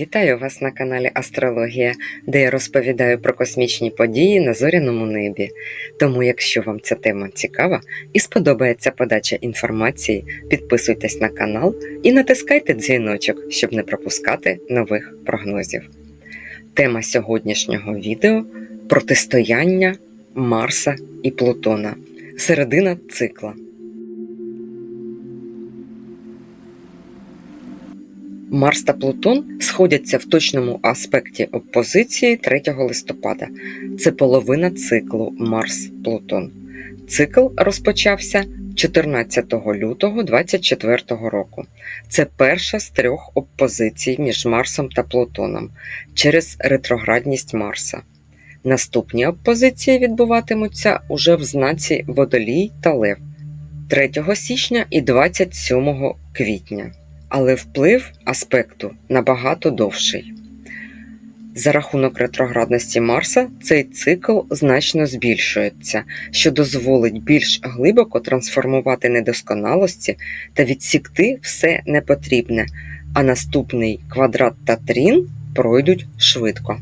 Вітаю вас на каналі Астрологія, де я розповідаю про космічні події на зоряному небі. Тому, якщо вам ця тема цікава і сподобається подача інформації, підписуйтесь на канал і натискайте дзвіночок, щоб не пропускати нових прогнозів. Тема сьогоднішнього відео протистояння Марса і Плутона. Середина цикла. Марс та Плутон сходяться в точному аспекті опозиції 3 листопада. Це половина циклу Марс-Плутон. Цикл розпочався 14 лютого 2024 року. Це перша з трьох опозицій між Марсом та Плутоном через ретроградність Марса. Наступні опозиції відбуватимуться уже в знаці Водолій та Лев 3 січня і 27 квітня але вплив аспекту набагато довший. За рахунок ретроградності Марса цей цикл значно збільшується, що дозволить більш глибоко трансформувати недосконалості та відсікти все непотрібне, а наступний квадрат та трін пройдуть швидко.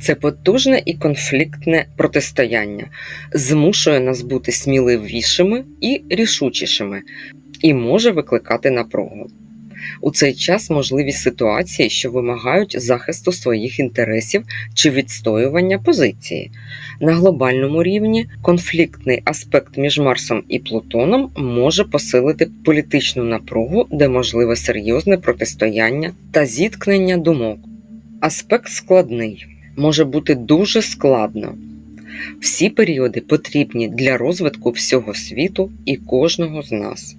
Це потужне і конфліктне протистояння змушує нас бути сміливішими і рішучішими і може викликати напругу. У цей час можливі ситуації, що вимагають захисту своїх інтересів чи відстоювання позиції. На глобальному рівні конфліктний аспект між Марсом і Плутоном може посилити політичну напругу, де можливе серйозне протистояння та зіткнення думок. Аспект складний, може бути дуже складно. Всі періоди потрібні для розвитку всього світу і кожного з нас.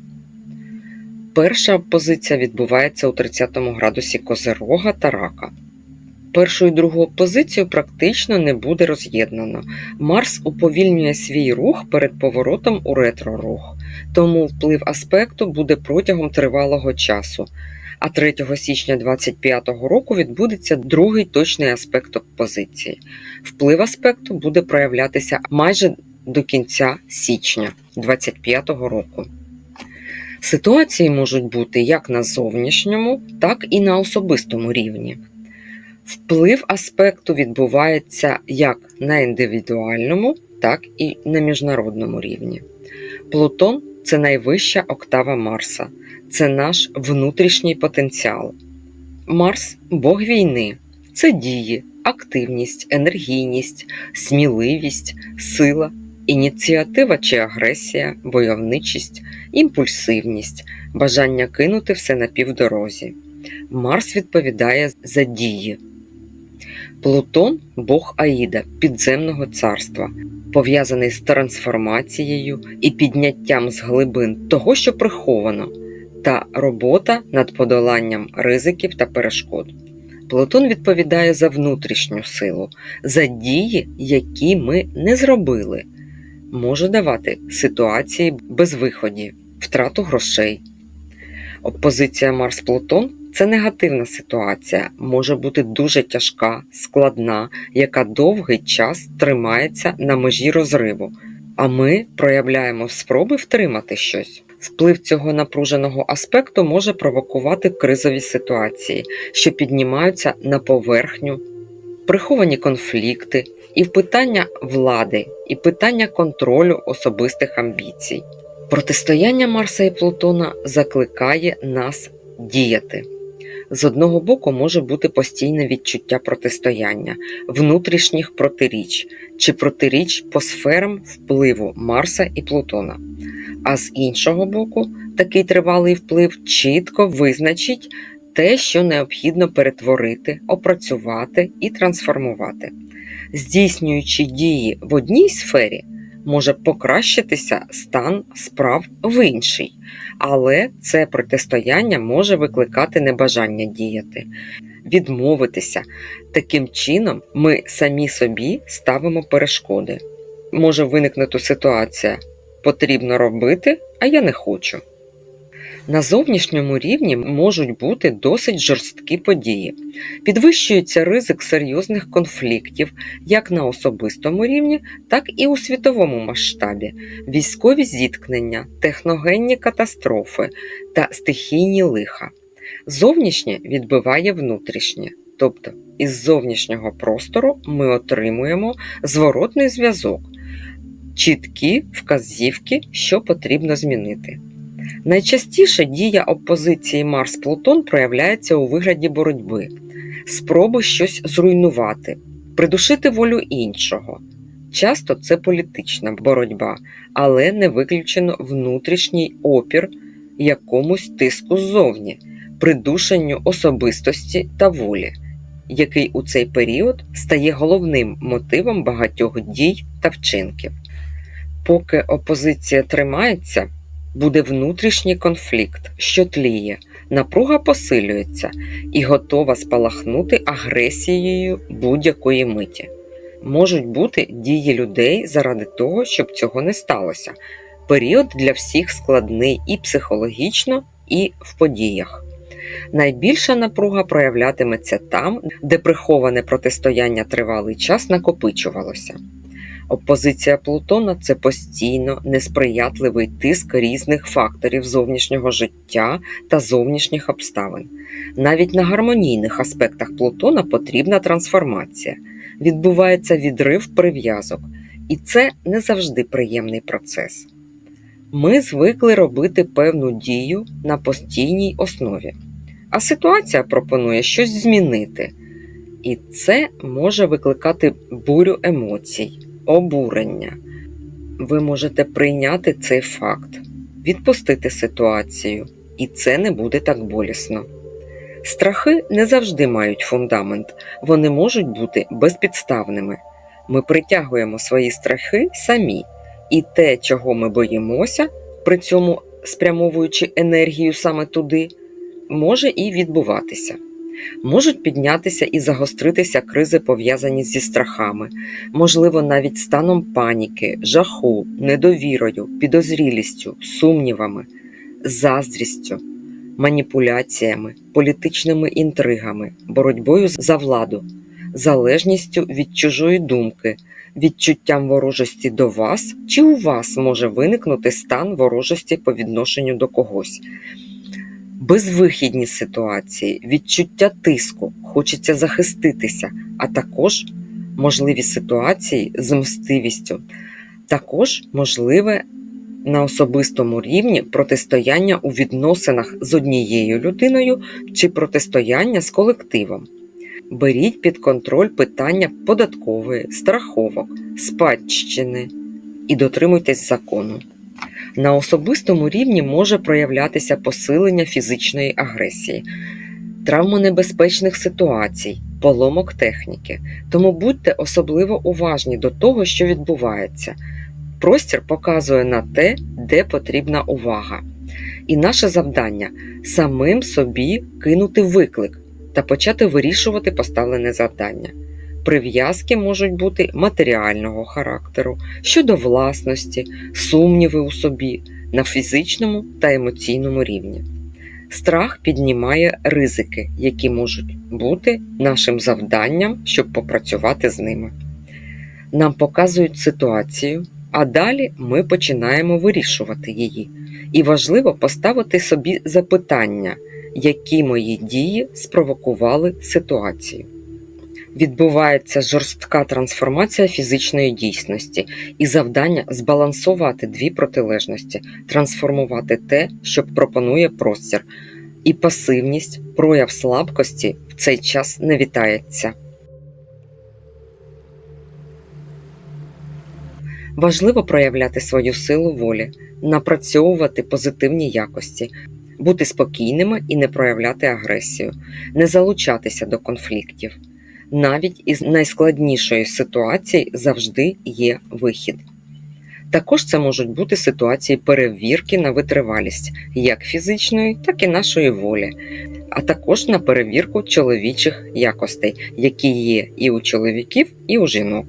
Перша позиція відбувається у 30 градусі Козирога та Рака. Першу і другу позицію практично не буде роз'єднано. Марс уповільнює свій рух перед поворотом у ретро-рух, тому вплив аспекту буде протягом тривалого часу. А 3 січня 2025 року відбудеться другий точний аспект опозиції. Вплив аспекту буде проявлятися майже до кінця січня 2025 року. Ситуації можуть бути як на зовнішньому, так і на особистому рівні. Вплив аспекту відбувається як на індивідуальному, так і на міжнародному рівні. Плутон це найвища октава Марса, це наш внутрішній потенціал. Марс Бог війни, це дії, активність, енергійність, сміливість, сила ініціатива чи агресія, войовничість, імпульсивність, бажання кинути все на півдорозі. Марс відповідає за дії. Плутон Бог Аїда, підземного царства, пов'язаний з трансформацією і підняттям з глибин того, що приховано, та робота над подоланням ризиків та перешкод. Плутон відповідає за внутрішню силу, за дії, які ми не зробили, може давати ситуації без виходів, втрату грошей. Опозиція Марс-Плутон це негативна ситуація, може бути дуже тяжка, складна, яка довгий час тримається на межі розриву, а ми проявляємо спроби втримати щось. Вплив цього напруженого аспекту може провокувати кризові ситуації, що піднімаються на поверхню, приховані конфлікти, і в питання влади, і питання контролю особистих амбіцій. Протистояння Марса і Плутона закликає нас діяти. З одного боку може бути постійне відчуття протистояння, внутрішніх протиріч чи протиріч по сферам впливу Марса і Плутона. А з іншого боку, такий тривалий вплив чітко визначить те, що необхідно перетворити, опрацювати і трансформувати здійснюючи дії в одній сфері, може покращитися стан справ в іншій, але це протистояння може викликати небажання діяти, відмовитися. Таким чином, ми самі собі ставимо перешкоди. Може виникнути ситуація: потрібно робити, а я не хочу. На зовнішньому рівні можуть бути досить жорсткі події. Підвищується ризик серйозних конфліктів як на особистому рівні, так і у світовому масштабі, військові зіткнення, техногенні катастрофи та стихійні лиха. Зовнішнє відбиває внутрішнє, тобто із зовнішнього простору ми отримуємо зворотний зв'язок, чіткі вказівки, що потрібно змінити. Найчастіше дія опозиції Марс-Плутон проявляється у вигляді боротьби, спроби щось зруйнувати, придушити волю іншого. Часто це політична боротьба, але не виключено внутрішній опір якомусь тиску ззовні, придушенню особистості та волі, який у цей період стає головним мотивом багатьох дій та вчинків. Поки опозиція тримається, буде внутрішній конфлікт, що тліє, напруга посилюється і готова спалахнути агресією будь-якої миті. Можуть бути дії людей заради того, щоб цього не сталося. Період для всіх складний і психологічно, і в подіях. Найбільша напруга проявлятиметься там, де приховане протистояння тривалий час накопичувалося. Опозиція Плутона це постійно несприятливий тиск різних факторів зовнішнього життя та зовнішніх обставин. Навіть на гармонійних аспектах Плутона потрібна трансформація, відбувається відрив прив'язок, і це не завжди приємний процес. Ми звикли робити певну дію на постійній основі, а ситуація пропонує щось змінити, і це може викликати бурю емоцій обурення. Ви можете прийняти цей факт, відпустити ситуацію, і це не буде так болісно. Страхи не завжди мають фундамент, вони можуть бути безпідставними. Ми притягуємо свої страхи самі, і те, чого ми боїмося, при цьому спрямовуючи енергію саме туди, може і відбуватися. Можуть піднятися і загостритися кризи, пов'язані зі страхами, можливо, навіть станом паніки, жаху, недовірою, підозрілістю, сумнівами, заздрістю, маніпуляціями, політичними інтригами, боротьбою за владу, залежністю від чужої думки, відчуттям ворожості до вас, чи у вас може виникнути стан ворожості по відношенню до когось безвихідні ситуації, відчуття тиску, хочеться захиститися, а також можливі ситуації з мстивістю, також можливе на особистому рівні протистояння у відносинах з однією людиною чи протистояння з колективом. Беріть під контроль питання податкової, страховок, спадщини і дотримуйтесь закону. На особистому рівні може проявлятися посилення фізичної агресії, травмонебезпечних ситуацій, поломок техніки. Тому будьте особливо уважні до того, що відбувається. Простір показує на те, де потрібна увага. І наше завдання самим собі кинути виклик та почати вирішувати поставлене завдання. Прив'язки можуть бути матеріального характеру, щодо власності, сумніви у собі на фізичному та емоційному рівні. Страх піднімає ризики, які можуть бути нашим завданням, щоб попрацювати з ними. Нам показують ситуацію, а далі ми починаємо вирішувати її. І важливо поставити собі запитання, які мої дії спровокували ситуацію відбувається жорстка трансформація фізичної дійсності і завдання збалансувати дві протилежності, трансформувати те, що пропонує простір, і пасивність, прояв слабкості в цей час не вітається. Важливо проявляти свою силу волі, напрацьовувати позитивні якості, бути спокійними і не проявляти агресію, не залучатися до конфліктів навіть із найскладнішої ситуації завжди є вихід. Також це можуть бути ситуації перевірки на витривалість як фізичної, так і нашої волі, а також на перевірку чоловічих якостей, які є і у чоловіків, і у жінок.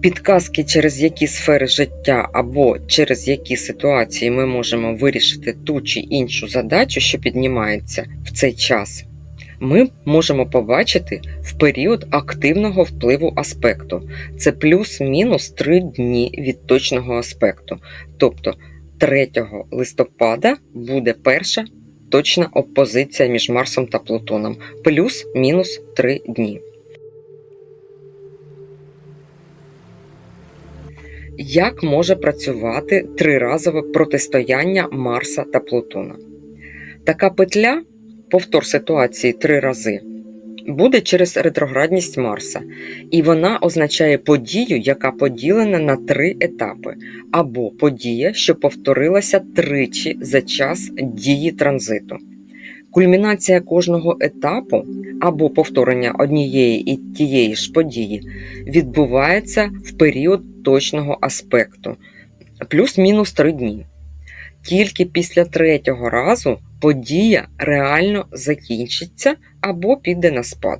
Підказки, через які сфери життя або через які ситуації ми можемо вирішити ту чи іншу задачу, що піднімається в цей час, ми можемо побачити в період активного впливу аспекту. Це плюс-мінус 3 дні від точного аспекту. Тобто 3 листопада буде перша точна опозиція між Марсом та Плутоном плюс-мінус 3 дні. Як може працювати триразове протистояння Марса та Плутона? Така петля, повтор ситуації три рази, буде через ретроградність Марса, і вона означає подію, яка поділена на три етапи, або подія, що повторилася тричі за час дії транзиту. Кульмінація кожного етапу або повторення однієї і тієї ж події відбувається в період точного аспекту плюс-мінус три дні. Тільки після третього разу подія реально закінчиться або піде на спад.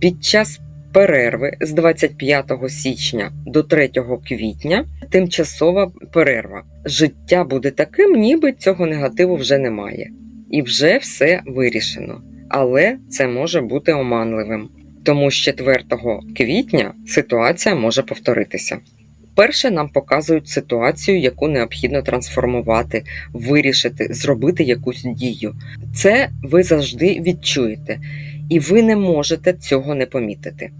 Під час перерви з 25 січня до 3 квітня тимчасова перерва. Життя буде таким, ніби цього негативу вже немає. І вже все вирішено. Але це може бути оманливим, тому з 4 квітня ситуація може повторитися. Перше нам показують ситуацію, яку необхідно трансформувати, вирішити, зробити якусь дію. Це ви завжди відчуєте, і ви не можете цього не помітити.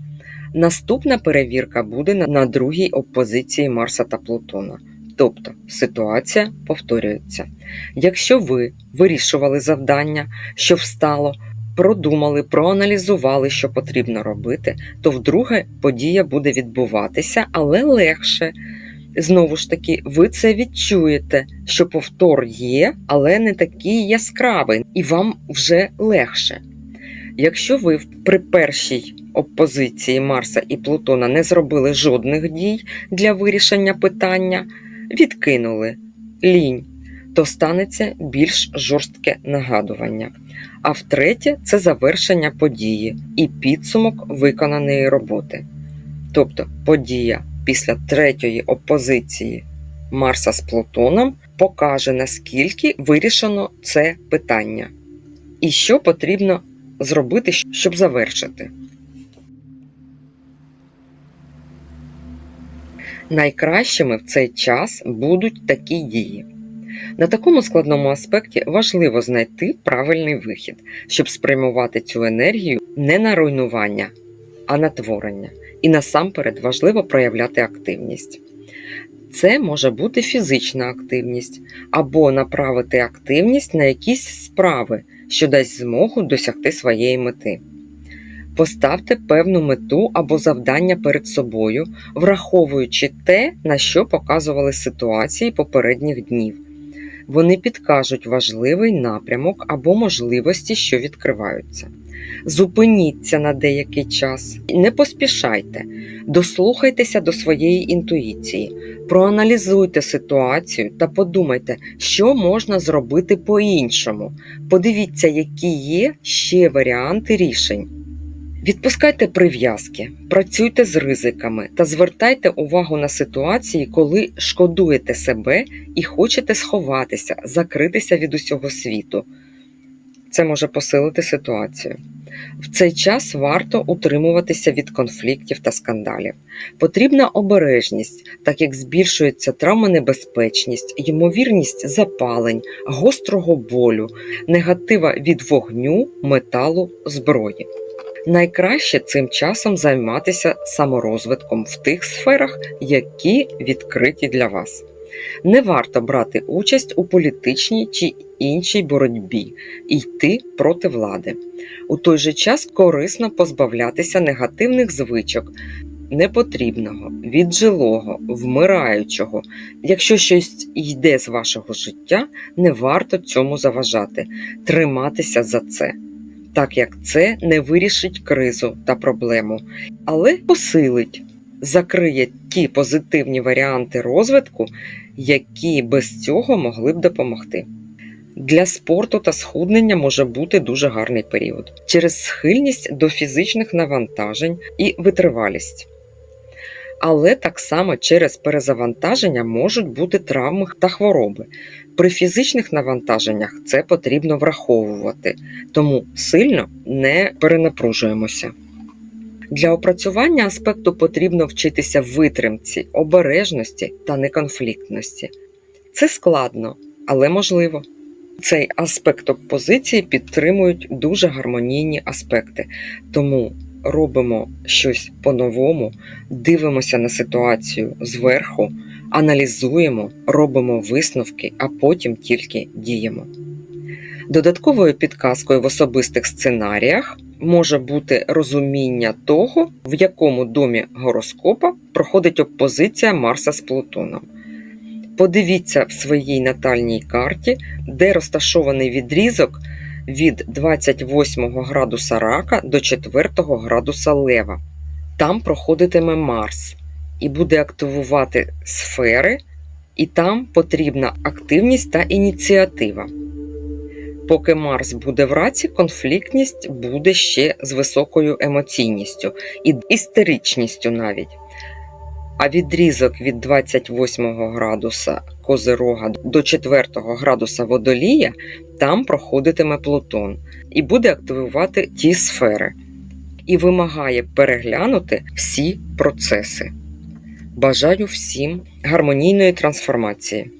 Наступна перевірка буде на другій опозиції Марса та Плутона. Тобто ситуація повторюється. Якщо ви вирішували завдання, що встало, продумали, проаналізували, що потрібно робити, то вдруге подія буде відбуватися, але легше. Знову ж таки, ви це відчуєте, що повтор є, але не такий яскравий, і вам вже легше. Якщо ви при першій опозиції Марса і Плутона не зробили жодних дій для вирішення питання, відкинули лінь, то станеться більш жорстке нагадування. А втретє, це завершення події і підсумок виконаної роботи. Тобто подія після третьої опозиції Марса з Плутоном покаже, наскільки вирішено це питання, і що потрібно зробити, щоб завершити. Найкращими в цей час будуть такі дії. На такому складному аспекті важливо знайти правильний вихід, щоб спрямувати цю енергію не на руйнування, а на творення. І насамперед важливо проявляти активність. Це може бути фізична активність або направити активність на якісь справи, що дасть змогу досягти своєї мети. Поставте певну мету або завдання перед собою, враховуючи те, на що показували ситуації попередніх днів. Вони підкажуть важливий напрямок або можливості, що відкриваються. Зупиніться на деякий час, не поспішайте, дослухайтеся до своєї інтуїції, проаналізуйте ситуацію та подумайте, що можна зробити по-іншому. Подивіться, які є ще варіанти рішень. Відпускайте прив'язки, працюйте з ризиками та звертайте увагу на ситуації, коли шкодуєте себе і хочете сховатися, закритися від усього світу. Це може посилити ситуацію. В цей час варто утримуватися від конфліктів та скандалів. Потрібна обережність, так як збільшується травмонебезпечність, ймовірність запалень, гострого болю, негатива від вогню, металу, зброї. Найкраще цим часом займатися саморозвитком в тих сферах, які відкриті для вас. Не варто брати участь у політичній чи іншій боротьбі і йти проти влади. У той же час корисно позбавлятися негативних звичок, непотрібного, віджилого, вмираючого. Якщо щось йде з вашого життя, не варто цьому заважати, триматися за це так як це не вирішить кризу та проблему, але посилить, закриє ті позитивні варіанти розвитку, які без цього могли б допомогти. Для спорту та схуднення може бути дуже гарний період через схильність до фізичних навантажень і витривалість. Але так само через перезавантаження можуть бути травми та хвороби, при фізичних навантаженнях це потрібно враховувати, тому сильно не перенапружуємося. Для опрацювання аспекту потрібно вчитися витримці, обережності та неконфліктності. Це складно, але можливо. Цей аспект опозиції підтримують дуже гармонійні аспекти. Тому робимо щось по-новому, дивимося на ситуацію зверху, аналізуємо, робимо висновки, а потім тільки діємо. Додатковою підказкою в особистих сценаріях може бути розуміння того, в якому домі гороскопа проходить опозиція Марса з Плутоном. Подивіться в своїй натальній карті, де розташований відрізок від 28 градуса рака до 4 градуса лева. Там проходитиме Марс і буде активувати сфери, і там потрібна активність та ініціатива. Поки Марс буде в раці, конфліктність буде ще з високою емоційністю і істеричністю навіть. А відрізок від 28 градуса Козирога до 4 градуса Водолія там проходитиме Плутон і буде активувати ті сфери і вимагає переглянути всі процеси. Бажаю всім гармонійної трансформації.